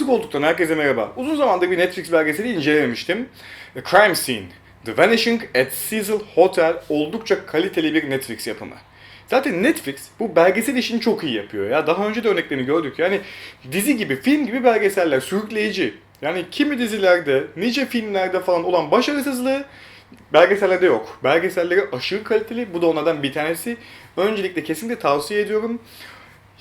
Kırmızı Koltuk'tan herkese merhaba. Uzun zamandır bir Netflix belgeseli incelememiştim. A Crime Scene, The Vanishing at Cecil Hotel oldukça kaliteli bir Netflix yapımı. Zaten Netflix bu belgesel işini çok iyi yapıyor ya. Daha önce de örneklerini gördük. Yani dizi gibi, film gibi belgeseller sürükleyici. Yani kimi dizilerde, nice filmlerde falan olan başarısızlığı belgesellerde yok. Belgeselleri aşırı kaliteli. Bu da onlardan bir tanesi. Öncelikle kesinlikle tavsiye ediyorum.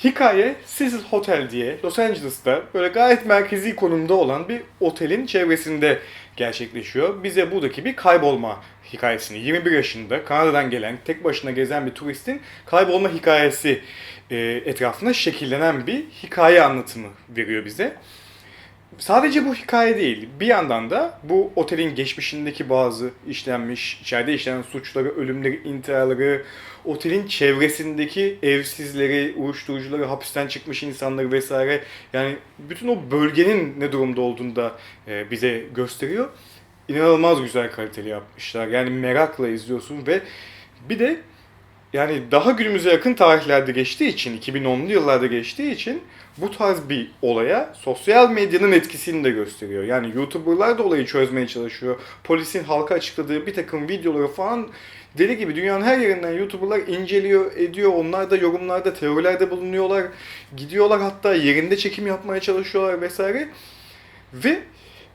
Hikaye Cecil Hotel diye Los Angeles'ta böyle gayet merkezi konumda olan bir otelin çevresinde gerçekleşiyor. Bize buradaki bir kaybolma hikayesini 21 yaşında Kanada'dan gelen tek başına gezen bir turistin kaybolma hikayesi e, etrafında şekillenen bir hikaye anlatımı veriyor bize. Sadece bu hikaye değil, bir yandan da bu otelin geçmişindeki bazı işlenmiş, içeride işlenen suçları, ölümleri, intiharları, otelin çevresindeki evsizleri, uyuşturucuları, hapisten çıkmış insanları vesaire yani bütün o bölgenin ne durumda olduğunu da e, bize gösteriyor. İnanılmaz güzel kaliteli yapmışlar. Yani merakla izliyorsun ve bir de yani daha günümüze yakın tarihlerde geçtiği için, 2010'lu yıllarda geçtiği için bu tarz bir olaya sosyal medyanın etkisini de gösteriyor. Yani YouTuber'lar da olayı çözmeye çalışıyor. Polisin halka açıkladığı bir takım videoları falan deli gibi dünyanın her yerinden YouTuber'lar inceliyor, ediyor. Onlar da yorumlarda, teorilerde bulunuyorlar. Gidiyorlar hatta yerinde çekim yapmaya çalışıyorlar vesaire. Ve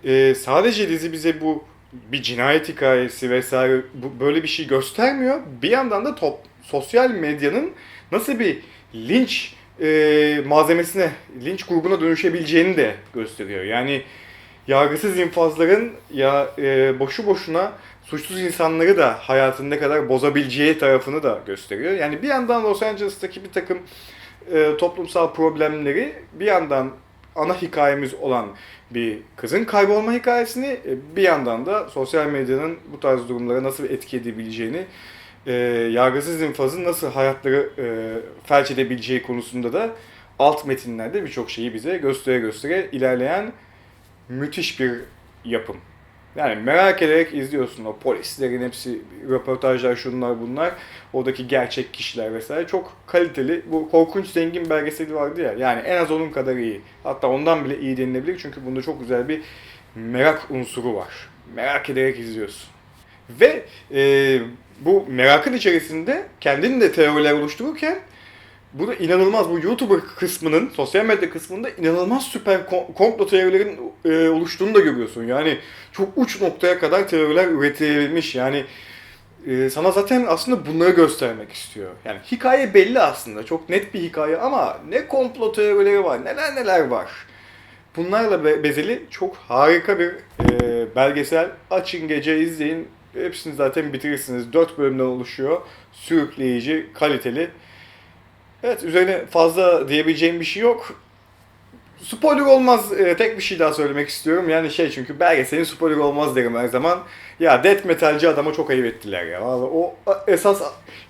e, sadece dizi bize bu bir cinayet hikayesi vesaire bu, böyle bir şey göstermiyor. Bir yandan da top, sosyal medyanın nasıl bir linç e, malzemesine, linç grubuna dönüşebileceğini de gösteriyor. Yani yargısız infazların ya e, boşu boşuna suçsuz insanları da hayatını ne kadar bozabileceği tarafını da gösteriyor. Yani bir yandan Los Angeles'taki bir takım e, toplumsal problemleri, bir yandan ana hikayemiz olan bir kızın kaybolma hikayesini, e, bir yandan da sosyal medyanın bu tarz durumlara nasıl etki edebileceğini, e, yargısız infazın nasıl hayatları e, felç edebileceği konusunda da alt metinlerde birçok şeyi bize göstere göstere ilerleyen müthiş bir yapım. Yani merak ederek izliyorsun o polislerin hepsi, röportajlar şunlar bunlar, oradaki gerçek kişiler vesaire çok kaliteli. Bu korkunç zengin belgeseli vardı ya, yani en az onun kadar iyi. Hatta ondan bile iyi denilebilir çünkü bunda çok güzel bir merak unsuru var. Merak ederek izliyorsun. Ve e, bu merakın içerisinde kendini de teoriler oluştururken bu da inanılmaz bu YouTuber kısmının, sosyal medya kısmında inanılmaz süper kom- komplo teorilerin e, oluştuğunu da görüyorsun. Yani çok uç noktaya kadar teoriler üretilebilmiş. Yani e, sana zaten aslında bunları göstermek istiyor. Yani hikaye belli aslında. Çok net bir hikaye ama ne komplo teorileri var, neler neler var. Bunlarla be- bezeli çok harika bir e, belgesel. Açın gece izleyin. Hepsini zaten bitirirsiniz. 4 bölümden oluşuyor. Sürükleyici, kaliteli. Evet üzerine fazla diyebileceğim bir şey yok. Spoiler olmaz e, tek bir şey daha söylemek istiyorum. Yani şey çünkü belgeselin spoiler olmaz derim her zaman. Ya death metalci adama çok ayıp ettiler ya. Vallahi o esas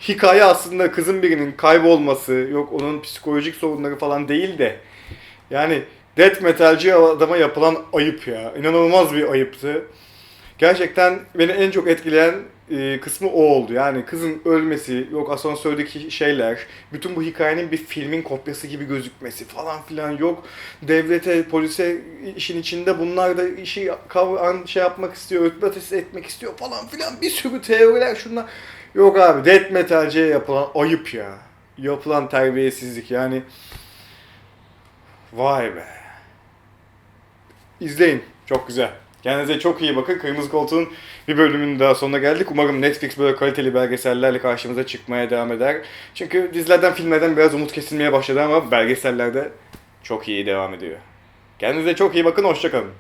hikaye aslında kızın birinin kaybolması, yok onun psikolojik sorunları falan değil de. Yani death metalci adama yapılan ayıp ya. İnanılmaz bir ayıptı. Gerçekten beni en çok etkileyen e, kısmı o oldu. Yani kızın ölmesi, yok asansördeki şeyler, bütün bu hikayenin bir filmin kopyası gibi gözükmesi falan filan yok. Devlete, polise işin içinde bunlar da işi kavran şey yapmak istiyor, ötbatesi etmek istiyor falan filan bir sürü teoriler şunlar. Yok abi death metalciye yapılan ayıp ya. Yapılan terbiyesizlik yani. Vay be. İzleyin. Çok güzel. Kendinize çok iyi bakın. Kırmızı Koltuğun bir bölümünün daha sonuna geldik. Umarım Netflix böyle kaliteli belgesellerle karşımıza çıkmaya devam eder. Çünkü dizilerden, filmlerden biraz umut kesilmeye başladı ama belgesellerde çok iyi devam ediyor. Kendinize çok iyi bakın. Hoşçakalın.